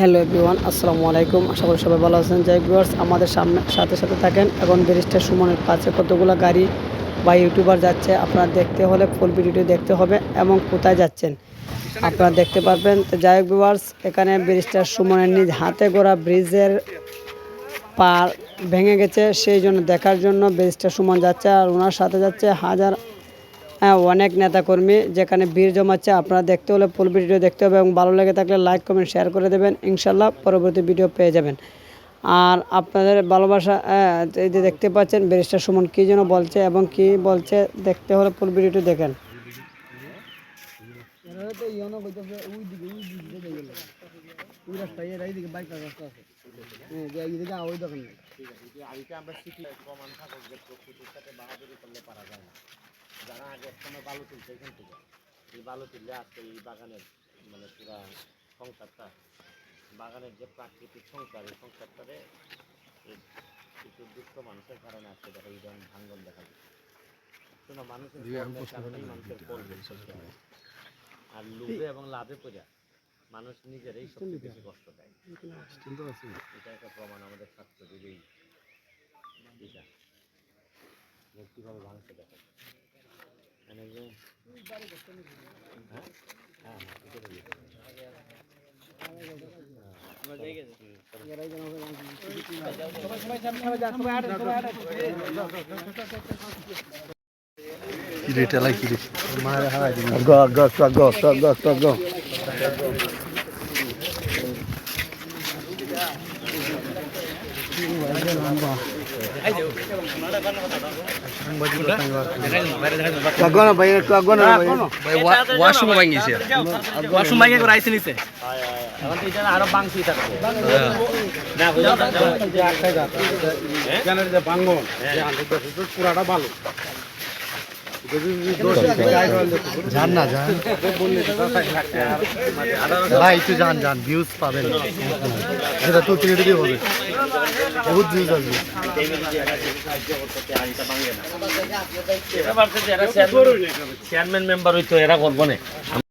Hello everyone, আসসালামু আলাইকুম। আশা করি সবাই ভালো আছেন। যাই ভিউয়ার্স, আমাদের সামনে সাথে সাথে থাকেন এখন ব্যারিস্টার সুমনের কাছে কতগুলো গাড়ি বা ইউটিউবার যাচ্ছে আপনারা দেখতে হলে ফুল ভিডিওটি দেখতে হবে এবং কোথায় যাচ্ছেন আপনারা দেখতে পারবেন। তো যাই ভিউয়ার্স, এখানে ব্যারিস্টার সুমনের নিজ হাতে গড়া ব্রিজের পার ভেঙে গেছে। সেই জন্য দেখার জন্য ব্যারিস্টার সুমন যাচ্ছে আর ওনার সাথে যাচ্ছে হাজার অনেক নেতাকর্মী যেখানে ভিড় জমাচ্ছে আপনারা দেখতে হলে ফুল ভিডিও দেখতে হবে এবং ভালো লেগে থাকলে লাইক কমেন্ট শেয়ার করে দেবেন। ইনশাল্লাহ পরবর্তী ভিডিও পেয়ে যাবেন। আর আপনাদের ভালোবাসা হ্যাঁ, এই যে দেখতে পাচ্ছেন ব্যারিস্টার সুমন কী যেন বলছে এবং কি বলছে দেখতে হলে ফুল ভিডিওটি দেখেন। যারা আগে একসময় বালু তুলছে এখান থেকে এই বালু তুললে আজকে এই বাগানের মানে পুরা সংসারটা বাগানের যে প্রাকৃতিক সংসার এই সংসারটারে কিছু দুঃখ মানুষের কারণে আজকে দেখো এই ধরনের ভাঙ্গন দেখা শোনো মানুষের কারণেই মানুষের কর্মের আর লোভে এবং লাভে পড়ে মানুষ নিজেরই সবচেয়ে বেশি কষ্ট দেয়। এটা একটা প্রমাণ আমাদের ছাত্রদের এই এটা কীভাবে ভাঙছে দেখো। মানে যে হ্যাঁ ভিতরে দিয়ে ওয়াশরুম ভাঙিছে ওয়াশরুম ভাঙিয়ে করে আইসে নিছে এখন তো এটা আরও বাংশি থাকবে না পুরাটা ভালো যান না যান ভাই একটু যান যান ভিউজ পাবেন। সেটা তো কিনে হবে। বহুত জিনিস আসবে। চেয়ারম্যান মেম্বার হইতো এরা করব না।